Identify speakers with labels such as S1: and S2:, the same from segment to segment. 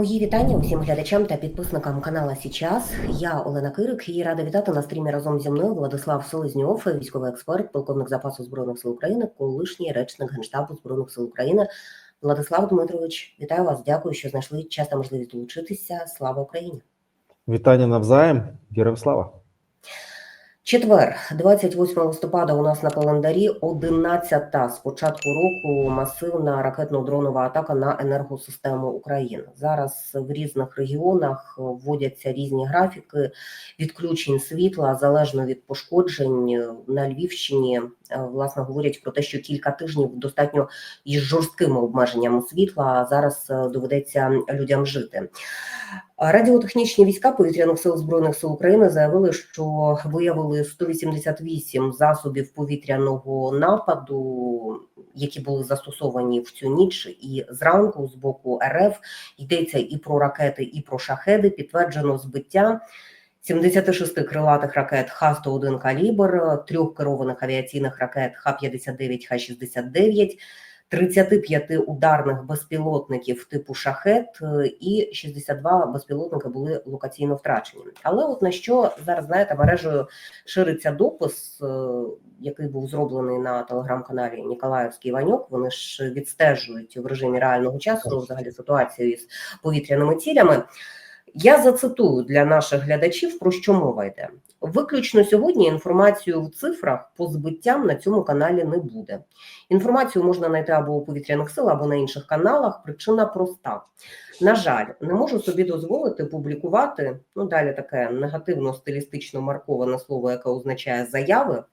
S1: Мої вітання усім глядачам та підписникам канала Січас. Я Олена Кирик і рада вітати на стрімі разом зі мною Владислав Солезньов, військовий експерт, полковник запасу збройних сил України, колишній речник генштабу збройних сил України. Владислав Дмитрович, вітаю вас. Дякую, що знайшли час та можливість долучитися. Слава Україні!
S2: Вітання навзаєм, героям слава.
S1: Четвер, 28 листопада, у нас на календарі 11-та з початку року масивна ракетно-дронова атака на енергосистему України. Зараз в різних регіонах вводяться різні графіки відключень світла залежно від пошкоджень на Львівщині. е, Власне говорять про те, що кілька тижнів достатньо із жорсткими обмеженнями світла. Зараз е, доведеться людям жити. Радіотехнічні війська повітряних сил збройних сил України заявили, що виявили 188 засобів повітряного нападу, які були застосовані в цю ніч, і зранку з боку РФ йдеться і про ракети, і про шахеди. Підтверджено збиття 76 крилатих ракет Х-101 калібр, трьох керованих авіаційних ракет Х-59, Х-69, 35 ударних безпілотників типу шахет е, і 62 безпілотники були локаційно втрачені. Але от на що зараз знаєте, мережею шириться допис, е, який був зроблений на телеграм-каналі Ніколаївський Ваньок. Вони ж відстежують в режимі реального часу ну, взагалі ситуацію із повітряними цілями. Я зацитую для наших глядачів про що мова йде. Виключно сьогодні інформацію в цифрах по збиттям на цьому каналі не буде. Інформацію можна знайти або у повітряних сил, або на інших каналах. Причина проста. На жаль, не можу собі дозволити публікувати ну далі таке негативно стилістично марковане слово, яке означає заяви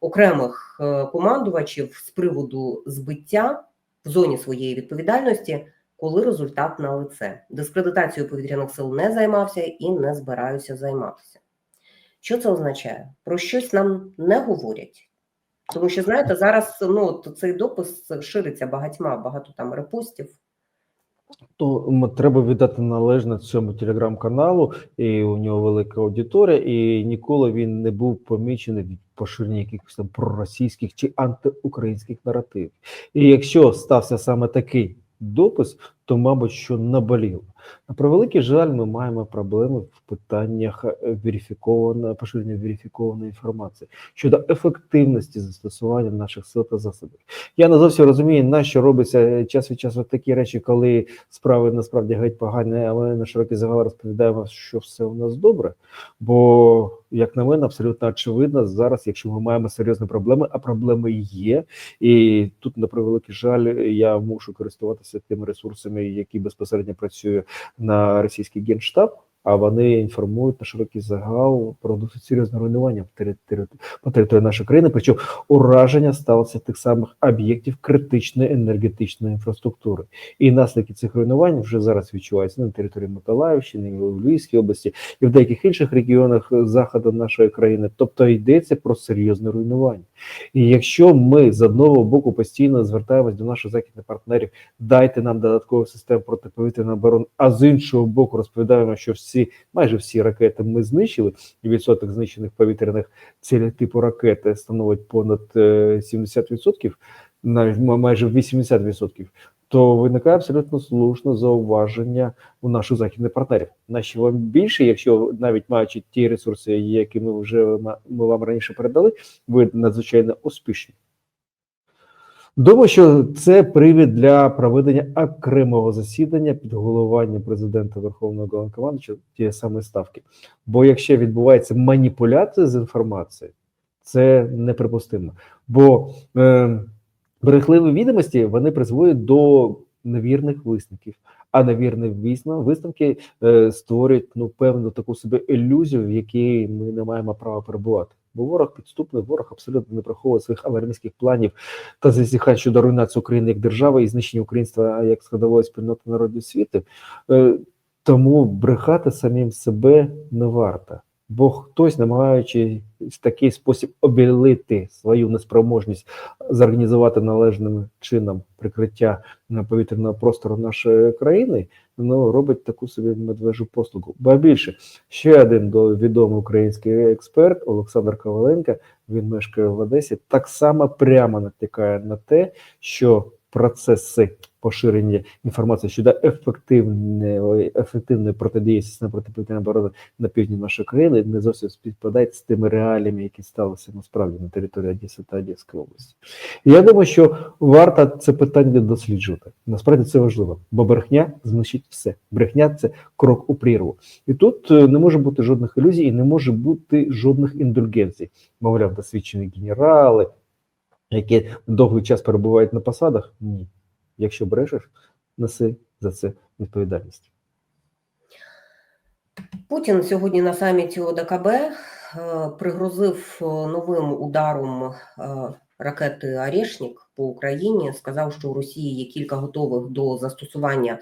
S1: окремих е, командувачів з приводу збиття в зоні своєї відповідальності коли результат на лице. Дискредитацією повітряних сил не займався і не збираюся займатися. Що це означає? Про щось нам не говорять. Тому що, знаєте, зараз ну, цей допис шириться багатьма, багато там репостів.
S2: То треба віддати належне цьому телеграм-каналу, і у нього велика аудиторія, і ніколи він не був помічений від поширення якихось там проросійських чи антиукраїнських наративів. І якщо стався саме такий допис, то, мабуть, що наболіло. На превеликий жаль, ми маємо проблеми в питаннях е, верифікованого поширення верифікованої інформації щодо ефективності застосування наших сил та засобів. Я не зовсім розумію, на що робиться час від часу такі речі, коли справи насправді геть погані, а ми на широкий загал розповідаємо, що все у нас добре. Бо, як на мене, абсолютно очевидно зараз, якщо ми маємо серйозні проблеми, а проблеми є, і тут на превеликий жаль, я мушу користуватися тими ресурсами, які безпосередньо працюють на російський генштаб. А вони інформують на широкий загал про досить серйозне руйнування по території нашої країни. Причому ураження сталося тих самих об'єктів критичної енергетичної інфраструктури, і наслідки цих руйнувань вже зараз відчуваються на території Миколаївщини, в Львівській області і в деяких інших регіонах заходу нашої країни. Тобто йдеться про серйозне руйнування. І якщо ми з одного боку постійно звертаємось до наших західних партнерів, дайте нам додаткову систему протиповітряної оборони, а з іншого боку, розповідаємо, що всі майже всі ракети ми знищили, і відсоток знищених повітряних цілей типу ракети становить понад е, 70%, навіть м- майже 80%, то виникає абсолютно слушне зауваження у наших західних партнерів. Наші вам більше, якщо навіть маючи ті ресурси, які ми вже ми вам раніше передали, ви надзвичайно успішні. Думаю, що це привід для проведення окремого засідання під головуванням президента Верховного Головнокомандуюча тієї самої ставки. Бо якщо відбувається маніпуляція з інформацією, це неприпустимо. Бо е, брехливі відомості вони призводять до невірних висновків. А висновки, висновки е, створюють ну певну таку собі ілюзію, в якій ми не маємо права перебувати. Бо ворог підступний, ворог абсолютно не приховує своїх аварійських планів та зазіхань щодо руйнації України як держави і знищення українства як складової спільноти народів світу. Е, тому брехати самим себе не варто. Бо хтось, намагаючи в такий спосіб обілити свою неспроможність зорганізувати належним чином прикриття повітряного простору нашої країни, ну робить таку собі медвежу послугу. Ба більше ще один до- відомий український експерт Олександр Коваленко, він мешкає в Одесі, так само прямо натякає на те, що процеси поширення інформації щодо ефективної ефективної протидії системи протиповітряної оборони на півдні нашої країни не зовсім співпадають з тими реаліями, які сталися насправді на території Одеси та Одеської області. І я думаю, що варто це питання досліджувати. Насправді це важливо, бо брехня знищить все. Брехня це крок у прірву. І тут е, не може бути жодних ілюзій і не може бути жодних індульгенцій. Мовляв, досвідчені генерали, які довгий час перебувають на посадах. Ні. Якщо брешеш, неси за це відповідальність.
S1: Путін сьогодні на саміті ОДКБ е, пригрозив е, новим ударом е, ракети Орешник по Україні. Сказав, що у Росії є кілька готових до застосування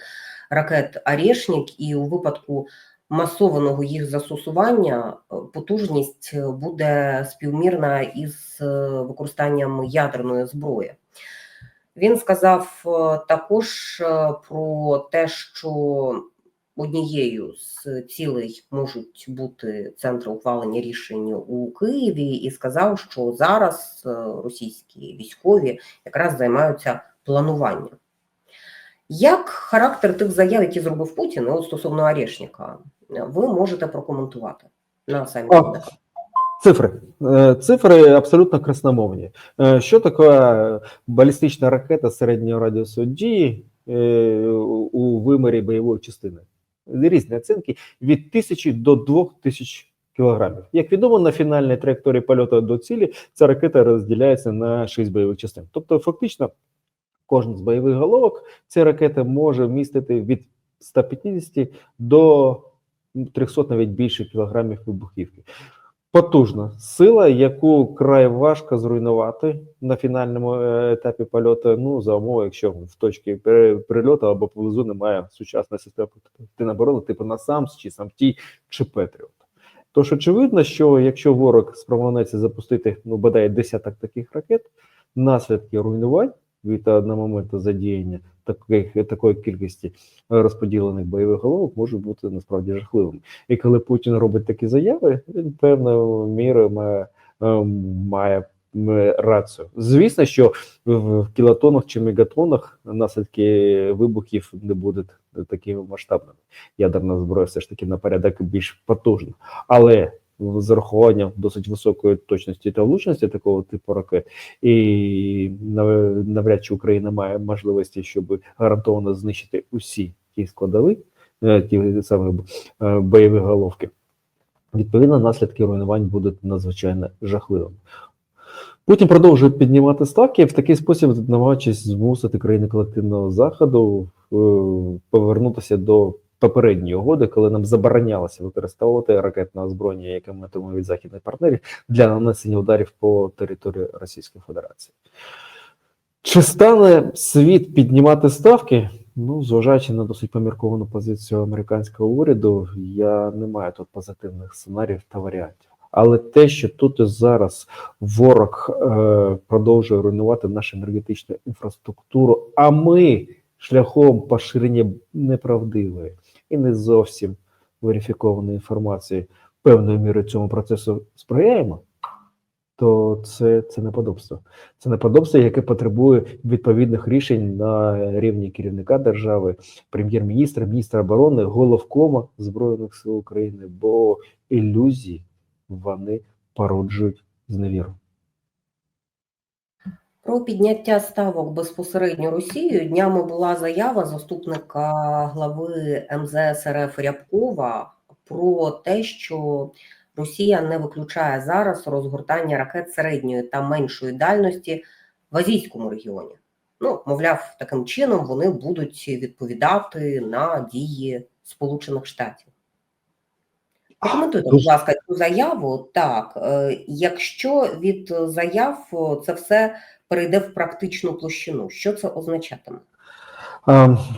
S1: ракет Орешник, і у випадку масованого їх застосування потужність буде співмірна із використанням ядерної зброї. Він сказав е, також е, про те, що однією з цілей можуть бути центри ухвалення рішень у Києві, і сказав, що зараз е, російські військові якраз займаються плануванням. Як характер тих заяв, які зробив Путін от стосовно Орешника, ви можете прокоментувати на саміті?
S2: Цифри. Е, Цифри абсолютно красномовні. Е, Що таке балістична ракета середнього радіусу дії е, у вимірі бойової частини? Різні оцінки від тисячі до двох тисяч кілограмів. Як відомо, на фінальній траєкторії польоту до цілі ця ракета розділяється на шість бойових частин. Тобто, фактично, кожен з бойових головок цієї ракети може вмістити від 150 до 300 навіть більше кілограмів вибухівки. Потужна сила, яку край важко зруйнувати на фінальному е, етапі польоту. Ну за умови, якщо в точці прильоту або поблизу немає сучасної системи оборони, типу НАСАМС чи САМТІ чи Петріот. Тож очевидно, що якщо ворог спромовнеться запустити ну бодай десяток таких ракет, наслідки руйнувань від одного моменту задіяння таких такої кількості розподілених бойових головок можуть бути насправді жахливими. І коли Путін робить такі заяви, він певною мірою має, ем, має рацію. Звісно, що в кілотонах чи мегатонах наслідки вибухів не будуть такими масштабними. Ядерна зброя все ж таки на порядок більш потужна. Але з урахуванням досить високої точності та влучності такого типу ракет, і навряд чи Україна має можливості, щоб гарантовано знищити усі ті складові, е, ті саме бойові головки. Відповідно, наслідки руйнувань будуть надзвичайно жахливими. Путін продовжує піднімати ставки в такий спосіб, намагаючись змусити країни колективного заходу е, повернутися до попередньої угоди, коли нам заборонялося використовувати ракетне озброєння, яке ми отримуємо від західних партнерів для нанесення ударів по території Російської Федерації. Чи стане світ піднімати ставки? Ну, зважаючи на досить помірковану позицію американського уряду, я не маю тут позитивних сценаріїв та варіантів. Але те, що тут і зараз ворог е, продовжує руйнувати нашу енергетичну інфраструктуру, а ми шляхом поширення неправдивої і не зовсім верифікованої інформації певною мірою цьому процесу сприяємо, то це, це неподобство. Це неподобство, яке потребує відповідних рішень на рівні керівника держави, прем'єр-міністра, міністра оборони, головкома Збройних сил України, бо ілюзії вони породжують зневіру.
S1: Про підняття ставок безпосередньо Росією днями була заява заступника глави МЗС РФ Рябкова про те, що Росія не виключає зараз розгортання ракет середньої та меншої дальності в азійському регіоні. Ну, мовляв, таким чином вони будуть відповідати на дії Сполучених Штатів. Прокоментуйте, будь ласка, цю заяву. Так, е, якщо від заяв це все перейде в практичну площину, що це означатиме?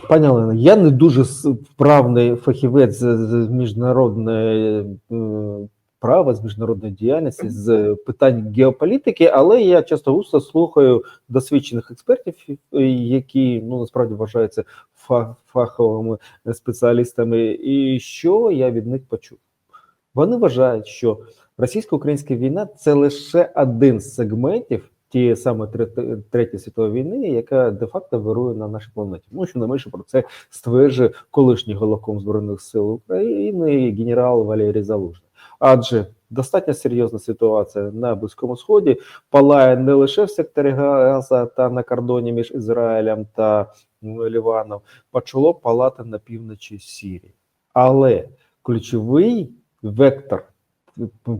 S2: Пані Олено, я не дуже вправний фахівець з з міжнародної е, права, з міжнародної діяльності, з питань геополітики, але я часто густо слухаю досвідчених експертів, е, які ну насправді вважаються фаховими спеціалістами. І що я від них почув? Вони вважають, що російсько-українська війна це лише один з сегментів тієї саме Тре- Третьої світової війни, яка де-факто вирує на нашій планеті. Ну що не менше про це стверджує колишній головком збройних сил України генерал Валерій Залужний. Адже достатньо серйозна ситуація на Близькому Сході палає не лише в секторі Газа та на кордоні між Ізраїлем та Ліваном, почало палати на півночі Сірії. Але ключовий вектор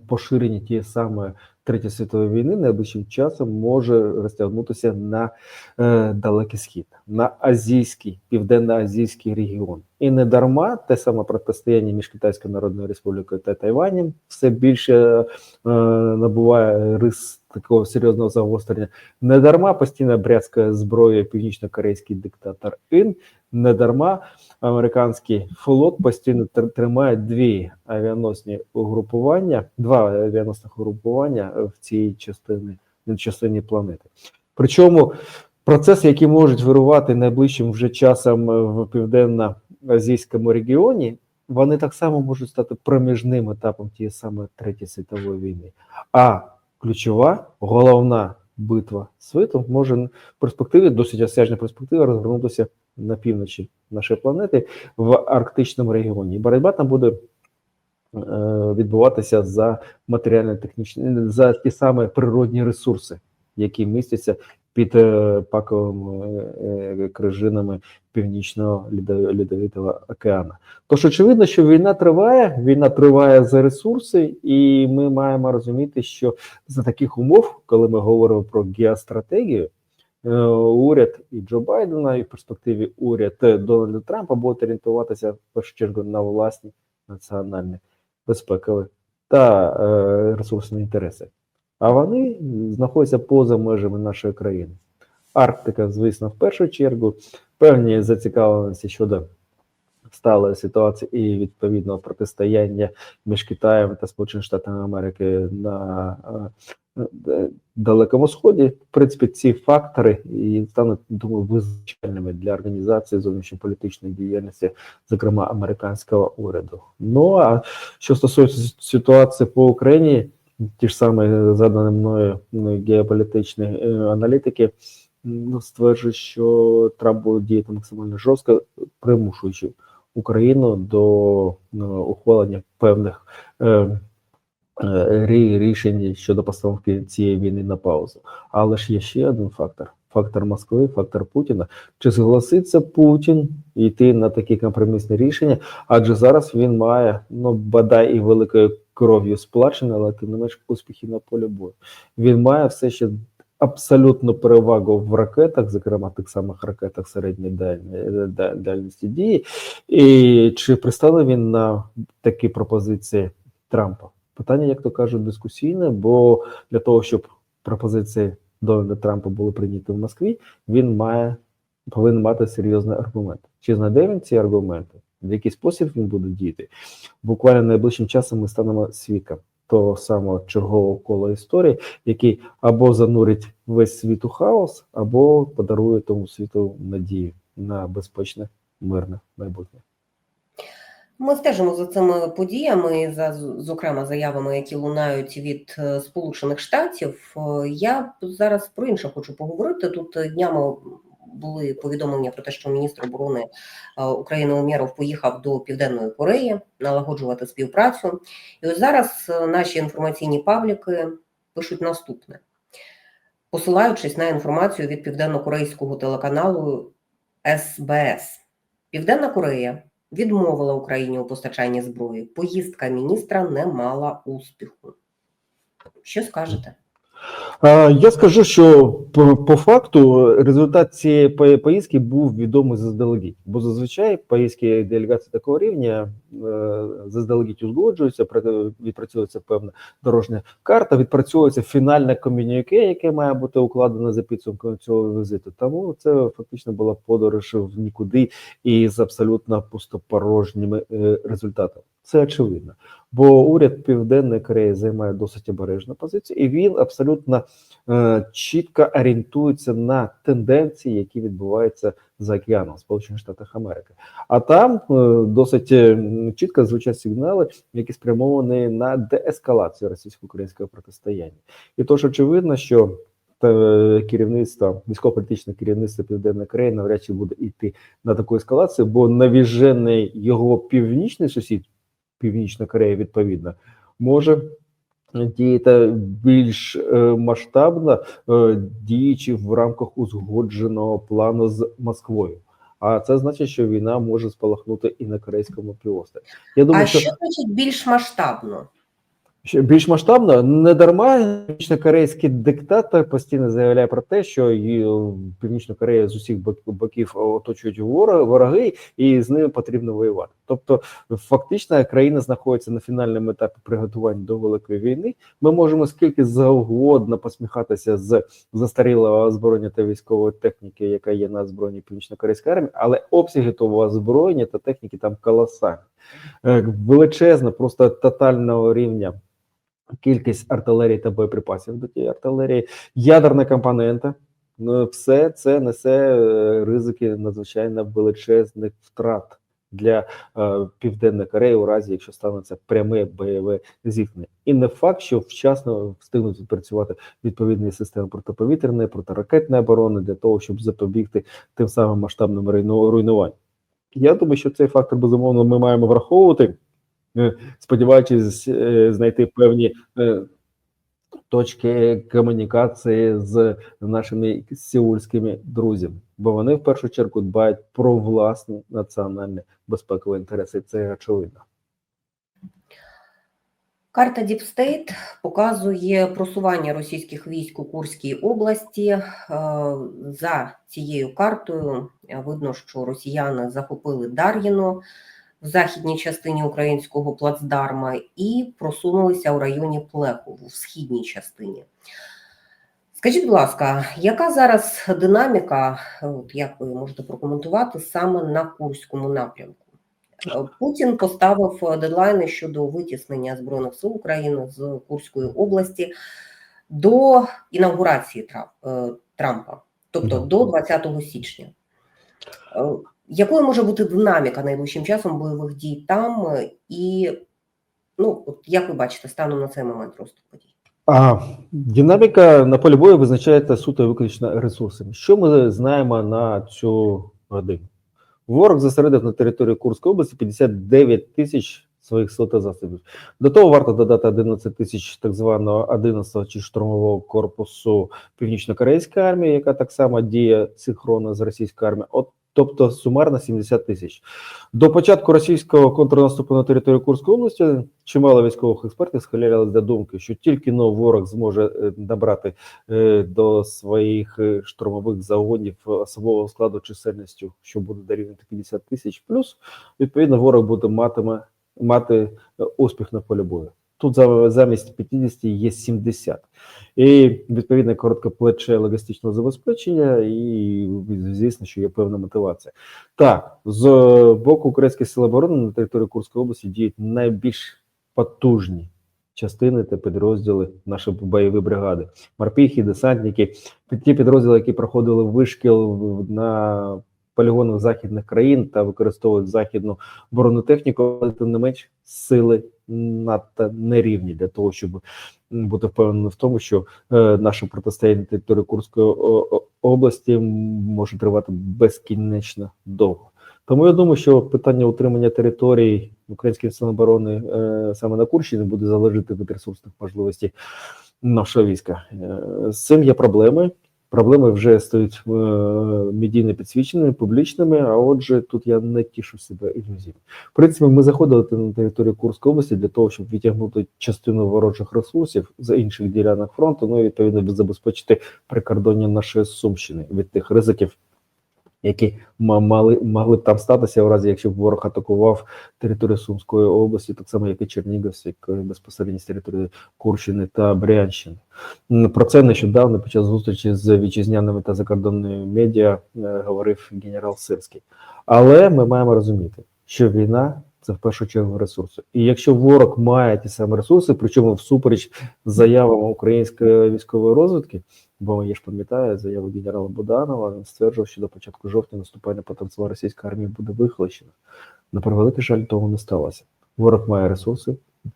S2: поширення тієї самої Третьої світової війни найближчим часом може розтягнутися на е, далекий схід, на азійський, південно-азійський регіон. І не дарма те саме протистояння між Китайською Народною Республікою та Тайванем все більше е, набуває рис такого серйозного загострення. Не дарма постійно брязкає зброєю північно-корейський диктатор Ін, не дарма американський флот постійно тримає дві авіаносні угрупування, два авіаносних угрупування в цій частині, частині планети. Причому процеси, які можуть вирувати найближчим вже часом в південно-азійському регіоні, вони так само можуть стати проміжним етапом тієї самої Третьої світової війни. А ключова головна битва світу може в перспективі, досить осяжна перспектива, розгорнутися на півночі нашої планети в арктичному регіоні. Боротьба там буде е, відбуватися за матеріально-технічні, за ті самі природні ресурси, які містяться під е, паковими е, крижинами північного льодовитого океану. Тож очевидно, що війна триває, війна триває за ресурси, і ми маємо розуміти, що за таких умов, коли ми говоримо про геостратегію, е, уряд і Джо Байдена, і в перспективі уряд е, Дональда Трампа будуть орієнтуватися в першу чергу на власні національні безпекові та е, ресурсні інтереси. А вони знаходяться поза межами нашої країни. Арктика, звісно, в першу чергу, певні зацікавленості щодо сталої ситуації і відповідного протистояння між Китаєм та Сполученими Штатами Америки на е, е, Далекому Сході. В принципі, ці фактори і стануть, думаю, визначальними для організації зовнішньополітичної діяльності, зокрема американського уряду. Ну а що стосується ситуації по Україні, ті ж самі задані мною геополітичні е, аналітики ну, стверджують, що Трамп буде діяти максимально жорстко, примушуючи Україну до ну, ухвалення певних е, е, рішень щодо постановки цієї війни на паузу. Але ж є ще один фактор: фактор Москви, фактор Путіна. Чи зголоситься Путін йти на такі компромісні рішення? Адже зараз він має ну бодай і великою кров'ю сплачене, але тим не менш успіхи на полі бою. Він має все ще абсолютну перевагу в ракетах, зокрема тих самих ракетах середньої дальності дії. І чи пристане він на такі пропозиції Трампа? Питання, як то кажуть, дискусійне, бо для того, щоб пропозиції Дональда Трампа були прийняті в Москві, він має повинен мати серйозний аргумент. Чи знайде він ці аргументи? В який спосіб він буде діяти? Буквально найближчим часом ми станемо свідком того самого чергового кола історії, який або занурить весь світ у хаос, або подарує тому світу надію на безпечне, мирне майбутнє.
S1: Ми стежимо за цими подіями, за зокрема заявами, які лунають від е, Сполучених Штатів. Е, Я зараз про інше хочу поговорити. Тут е, днями були повідомлення про те, що міністр оборони України Умєров поїхав до Південної Кореї налагоджувати співпрацю. І ось зараз наші інформаційні пабліки пишуть наступне, посилаючись на інформацію від південно-корейського телеканалу СБС. Південна Корея відмовила Україні у постачанні зброї. Поїздка міністра не мала успіху. Що скажете?
S2: Я скажу, що по, по факту результат цієї поїздки був відомий заздалегідь, бо зазвичай поїздки делегації такого рівня е, заздалегідь узгоджуються, відпрацьовується певна дорожня карта, відпрацьовується фінальне ком'юніке, яке має бути укладено за підсумком цього візиту. Тому це фактично була подорож в нікуди і з абсолютно пустопорожніми е, результатами. Це очевидно. Бо уряд Південної Кореї займає досить обережну позицію, і він абсолютно е, чітко орієнтується на тенденції, які відбуваються за океаном Сполучених Штатах Америки. А там е, досить е, чітко звучать сигнали, які спрямовані на деескалацію російсько-українського протистояння. І тож очевидно, що та керівництва, військово-політичне керівництво Південної Кореї навряд чи буде йти на таку ескалацію, бо навіжений його північний сусід, Північна Корея, відповідно, може діяти більш е, масштабно, е, діючи в рамках узгодженого плану з Москвою. А це значить, що війна може спалахнути і на корейському півострові. Я думаю,
S1: А
S2: що
S1: що значить більш масштабно?
S2: Ще більш масштабно, не дарма північно-корейський диктатор постійно заявляє про те, що е, Північну з усіх бок- боків оточують вороги, і з ними потрібно воювати. Тобто, фактично, країна знаходиться на фінальному етапі приготування до великої війни. Ми можемо скільки завгодно посміхатися з застарілого озброєння та військової техніки, яка є на озброєнні північно-корейської армії, але обсяги того озброєння та техніки там колосальні. Е, величезна, просто тотального рівня кількість артилерії та боєприпасів до тієї артилерії, ядерна компонента. Ну, все це несе е, ризики надзвичайно величезних втрат для е, Південної Кореї у разі, якщо станеться пряме бойове зіткнення. І не факт, що вчасно встигнуть відпрацювати відповідні системи протиповітряної, протиракетної оборони для того, щоб запобігти тим самим масштабним руйну- руйнуванням. Я думаю, що цей фактор безумовно ми маємо враховувати, е, сподіваючись е, знайти певні е, точки комунікації з нашими сеульськими друзями, бо вони в першу чергу дбають про власні національні безпекові інтереси. Це очевидно.
S1: Карта Діпстейт показує просування російських військ у Курській області. Е, За цією картою видно, що росіяни захопили Дар'їно в західній частині українського плацдарма і просунулися у районі Плехову в східній частині. Скажіть, будь ласка, яка зараз динаміка, е, от як ви можете прокоментувати саме на Курському напрямку? Е, Путін поставив е, дедлайни щодо витіснення збройних сил України з Курської області до інаугурації е, Трампа, тобто до 20 січня. Якою може бути динаміка найближчим часом бойових дій там? І ну, от як ви бачите, станом на цей момент розвиток подій?
S2: А динаміка на полі бою визначається суто виключно ресурсами. Що ми знаємо на цю годину? Ворог зосередив на території Курської області 59 тисяч своїх сил засобів. До того варто додати 11 тисяч так званого 11 чи штурмового корпусу Північно-Корейської армії, яка так само діє синхронно з російською армією. От тобто сумарно 70 тисяч. До початку російського контрнаступу на територію Курської області чимало військових експертів схилялися до думки, що тільки но ворог зможе е, набрати е, до своїх е, штурмових загонів особового складу чисельністю, що буде дорівнювати 50 тисяч плюс, відповідно, ворог буде матиме мати успіх на полі бою. Тут замість 50 є 70. І відповідно коротке плече логістичного забезпечення, і звісно, що є певна мотивація. Так, з боку українських сил оборони на території Курської області діють найбільш потужні частини та підрозділи нашої бойової бригади. Морпіхи, десантники, ті підрозділи, які проходили вишкіл на полігонах західних країн та використовують західну бронетехніку, але тим не менш сили надто нерівні для того, щоб бути впевненим в тому, що е, наше протистояння території Курської області може тривати безкінечно довго. Тому я думаю, що питання утримання територій українських сил оборони е, саме на Курщині буде залежати від ресурсних можливостей нашого війська. Е, з цим є проблеми. Проблеми вже стають е, медійно підсвіченими, публічними. А отже, тут я не тішу себе ілюзіями. В принципі, ми заходили на територію Курської області для того, щоб відтягнути частину ворожих ресурсів з інших ділянок фронту, ну і відповідно забезпечити прикордоння нашої сумщини від тих ризиків, які ма- мали могли б там статися в разі, якщо б ворог атакував територію Сумської області, так само як і Чернігівськ, безпосередньо з території Курщини та Брянщини. Про це нещодавно під час зустрічі з вітчизняними та закордонними медіа е, говорив генерал Сирський. Але ми маємо розуміти, що війна це в першу чергу ресурси. І якщо ворог має ті самі ресурси, причому всупереч заявам української військової розвідки, бо я ж пам'ятаю заяву генерала Буданова, він стверджував, що до початку жовтня наступальний потенціал російської армії буде вихолощено. На превеликий жаль, того не сталося. Ворог має ресурси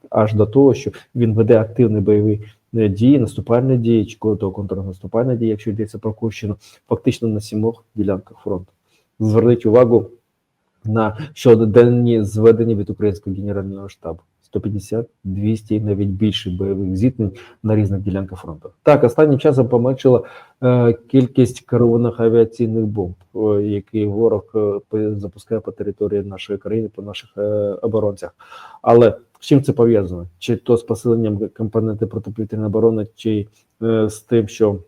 S2: аж до того, що він веде активні бойові е, дії, наступальні дії, чи того контрнаступальні дії, якщо йдеться про Курщину, фактично на сімох ділянках фронту. Зверніть увагу на щоденні зведення від українського генерального штабу. 150, 200 і навіть більше бойових зіткнень на різних ділянках фронту. Так, останнім часом поменшила е, кількість керованих авіаційних бомб, е, які ворог е, запускає по території нашої країни, по наших е, оборонцях. Але з чим це пов'язано? Чи то з посиленням компоненти протиповітряної оборони, чи е, з тим, що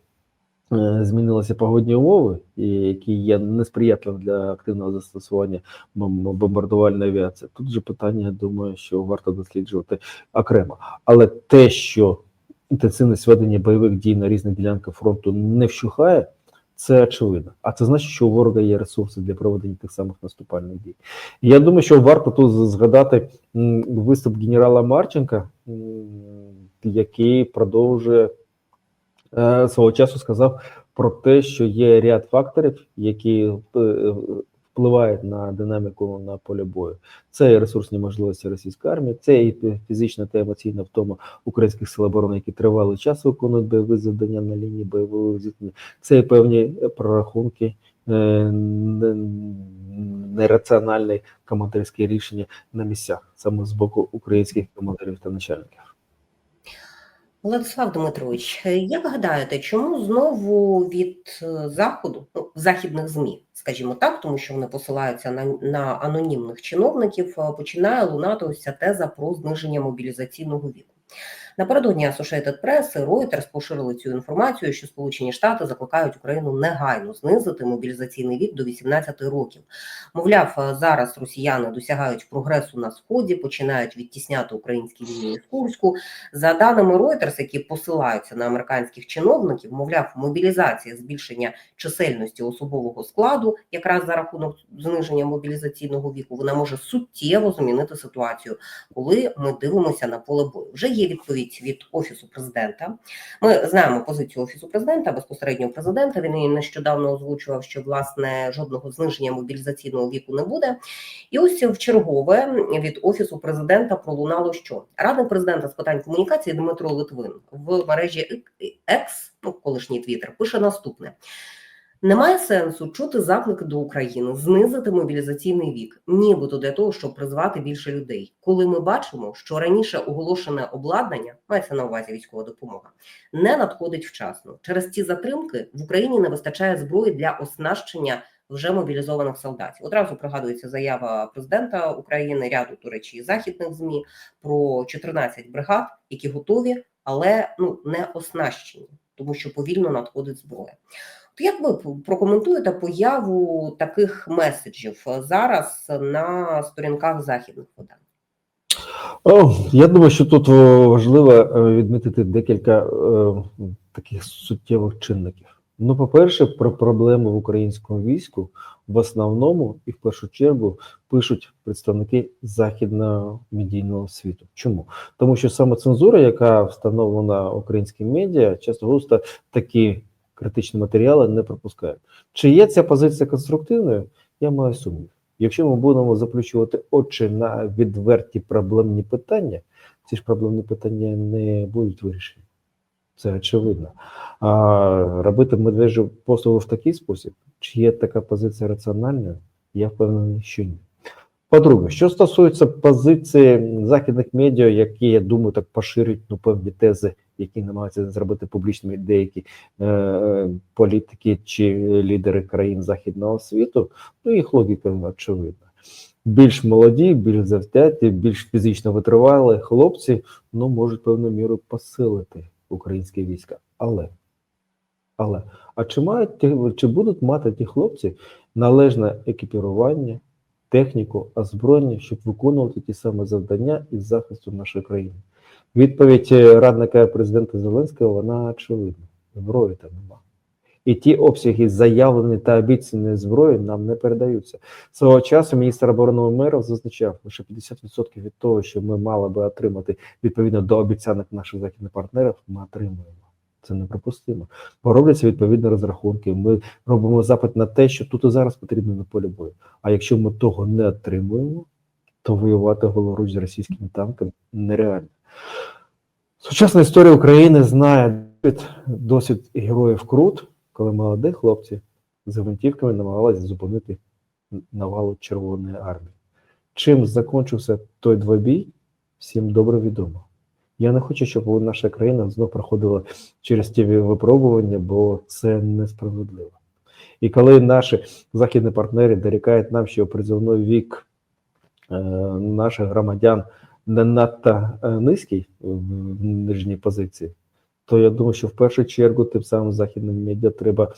S2: змінилися погодні умови, які є несприятливими для активного застосування бом- бомбардувальної авіації. Тут же питання, я думаю, що варто досліджувати окремо. Але те, що інтенсивність ведення бойових дій на різних ділянках фронту не вщухає, це очевидно. А це значить, що у ворога є ресурси для проведення тих самих наступальних дій. Я думаю, що варто тут згадати виступ генерала Марченка, який продовжує е, свого часу сказав про те, що є ряд факторів, які е, впливають на динаміку на полі бою. Це і ресурсні можливості російської армії, це і фізична та емоційна втома українських сил оборони, які тривалий час виконують бойові завдання на лінії бойового зіткнення. Це і певні прорахунки, е, не- нераціональні командирські рішення на місцях, саме з боку українських командирів та начальників.
S1: Владислав Дмитрович, як гадаєте, чому знову від е, заходу, ну, західних змі, скажімо так, тому що вони посилаються на, на анонімних чиновників, е, починає лунати ось ця теза про зниження мобілізаційного віку. Напередодні Associated Press і Reuters поширили цю інформацію, що Сполучені Штати закликають Україну негайно знизити мобілізаційний вік до 18 років. Мовляв, е, зараз росіяни досягають прогресу на сході, починають відтісняти українські лінії з Курську. За даними Reuters, які посилаються на американських чиновників, мовляв, мобілізація збільшення чисельності особового складу, якраз за рахунок зниження мобілізаційного віку, вона може суттєво змінити ситуацію, коли ми дивимося на поле бою. Вже є відповідь від офісу президента. Ми знаємо позицію офісу президента, безпосередньо президента. Він її нещодавно озвучував, що власне жодного зниження мобілізаційного віку не буде. І ось в чергове від офісу президента пролунало, що радник президента з питань комунікації Дмитро Литвин в мережі X, ну колишній Твіттер, пише наступне. Немає сенсу чути заклики до України знизити мобілізаційний вік, нібито для того, щоб призвати більше людей, коли ми бачимо, що раніше оголошене обладнання, мається на увазі військова допомога, не надходить вчасно. Через ці затримки в Україні не вистачає зброї для оснащення вже мобілізованих солдатів. Одразу пригадується заява президента України, ряду до речі, західних змі про 14 бригад, які готові, але ну не оснащені, тому що повільно надходить зброя. От як ви прокоментуєте появу таких меседжів зараз на сторінках західних видань?
S2: О, я думаю, що тут важливо е, відмітити декілька е, таких суттєвих чинників. Ну, по-перше, про проблеми в українському війську в основному і в першу чергу пишуть представники західного медійного світу. Чому? Тому що саме цензура, яка встановлена українським медіа, часто густо такі критичні матеріали не пропускає. Чи є ця позиція конструктивною? Я маю сумнів. Якщо ми будемо заплющувати очі на відверті проблемні питання, ці ж проблемні питання не будуть вирішені. Це очевидно. А робити медвежу послугу в такий спосіб, чи є така позиція раціональною, я впевнений, що ні. По-друге, що стосується позиції західних медіа, які, я думаю, так поширюють ну, певні тези, які намагаються зробити публічними деякі е, політики чи лідери країн західного світу, ну їх логіка очевидна. Більш молоді, більш завзяті, більш фізично витривалі хлопці ну, можуть певною мірою посилити українське війська. Але, але, а чи мають чи будуть мати ті хлопці належне екіпірування, техніку, озброєння, щоб виконувати ті самі завдання із захисту нашої країни? Відповідь е, радника президента Зеленського вона очевидна: зброї там нема. І ті обсяги заявлені та обіцяної зброї нам не передаються. Свого часу міністр оборони Умеров зазначав, що 50% від того, що ми мали би отримати відповідно до обіцянок наших західних партнерів, ми отримуємо. Це неприпустимо. Бо робляться відповідні розрахунки. Ми робимо запит на те, що тут і зараз потрібно на полі бою. А якщо ми того не отримуємо, то воювати голоруч з російськими танками нереально. Сучасна історія України знає досвід, героїв Крут, коли молоді хлопці з гвинтівками намагалися зупинити навалу Червоної армії. Чим закінчився той двобій, всім добре відомо. Я не хочу, щоб наша країна знов проходила через ті випробування, бо це несправедливо. І коли наші західні партнери дорікають нам, що призовний вік е, наших громадян не надто е, низький в нижній позиції, то я думаю, що в першу чергу тим самим західним медіа треба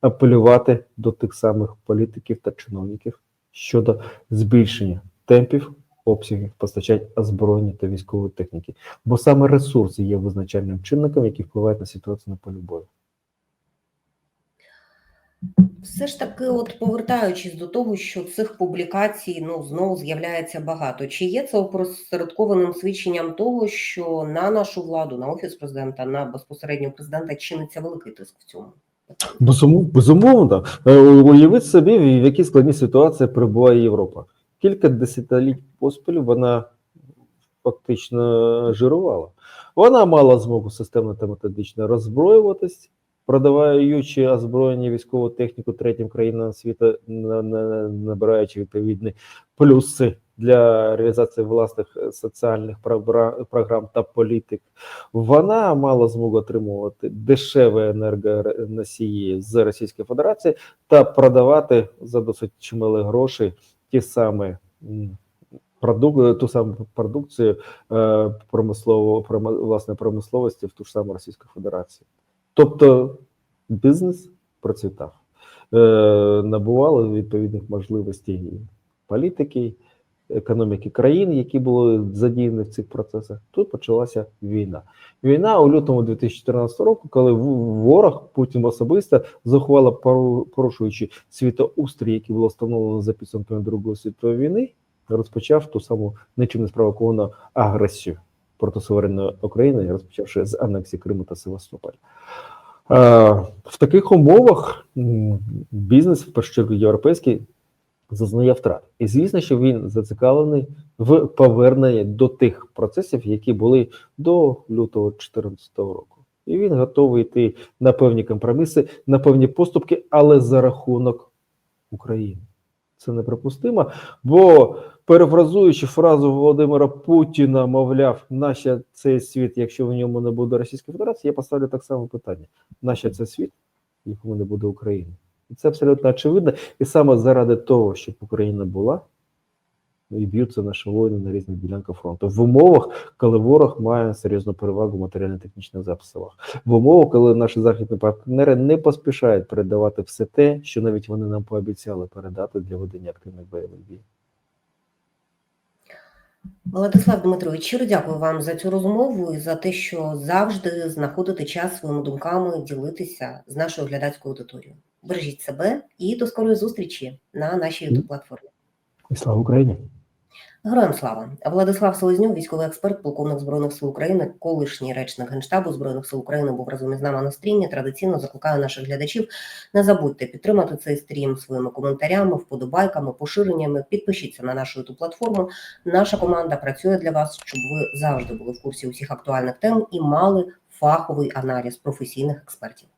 S2: апелювати до тих самих політиків та чиновників щодо збільшення темпів, обсягів постачань озброєння та військової техніки, бо саме ресурси є визначальним чинником, який впливає на ситуацію на полі бою.
S1: Все ж таки, от повертаючись до того, що цих публікацій ну знову з'являється багато. Чи є це опосередкованим свідченням того, що на нашу владу, на офіс президента, на безпосередньо президента чиниться великий тиск в цьому?
S2: Безумовно. Е, Уявіть собі, в якій складній ситуації перебуває Європа. Кілька десятиліть поспіль вона фактично жирувала. Вона мала змогу системно та методично роззброюватись, продаваючи озброєння військову техніку третім країнам світу, на- на- набираючи відповідні плюси для реалізації власних е, соціальних програм та політик. Вона мала змогу отримувати дешеві енергоносії з Російської Федерації та продавати за досить чималі гроші ті самі м, продук, ту саму продукцію е, промислово, промо- власне промисловості в ту ж саму Російську Федерацію. Тобто бізнес процвітав, е, набували відповідних можливостей політики, економіки країн, які були задіяні в цих процесах. Тут почалася війна. Війна у лютому 2014 року, коли ворог Путін особисто зухвало порушуючи світоустрій, який було встановлено за підсумками Другої світової війни, розпочав ту саму нічим не спровоковану агресію проти суверенної України, розпочавши з анексії Криму та Севастополя. Е, В таких умовах бізнес, в першу чергу європейський, зазнає втрат. І звісно, що він зацікавлений в поверненні до тих процесів, які були до лютого 2014 року. І він готовий йти на певні компроміси, на певні поступки, але за рахунок України. Це неприпустимо, бо перефразуючи фразу Володимира Путіна, мовляв, нащо цей світ, якщо в ньому не буде Російської Федерації, я поставлю так само питання: нащо це світ, якому не буде України? І це абсолютно очевидно. І саме заради того, щоб Україна була, і б'ються наші воїни на різних ділянках фронту. В умовах, коли ворог має серйозну перевагу матеріально-технічних запасах. В умовах, коли наші західні партнери не поспішають передавати все те, що навіть вони нам пообіцяли передати для ведення активних бойових дій.
S1: Владислав Дмитрович, щиро дякую вам за цю розмову і за те, що завжди знаходите час своїми думками ділитися з нашою глядацькою аудиторією. Бережіть себе і до скорої зустрічі на нашій youtube платформі.
S2: Слава Україні!
S1: Героям слава Владислав Селезньов, військовий експерт, полковник збройних сил України, колишній речник генштабу збройних сил України, був разом із нами на стрімі. Традиційно закликаю наших глядачів. Не забудьте підтримати цей стрім своїми коментарями, вподобайками, поширеннями. Підпишіться на нашу youtube платформу. Наша команда працює для вас, щоб ви завжди були в курсі усіх актуальних тем і мали фаховий аналіз професійних експертів.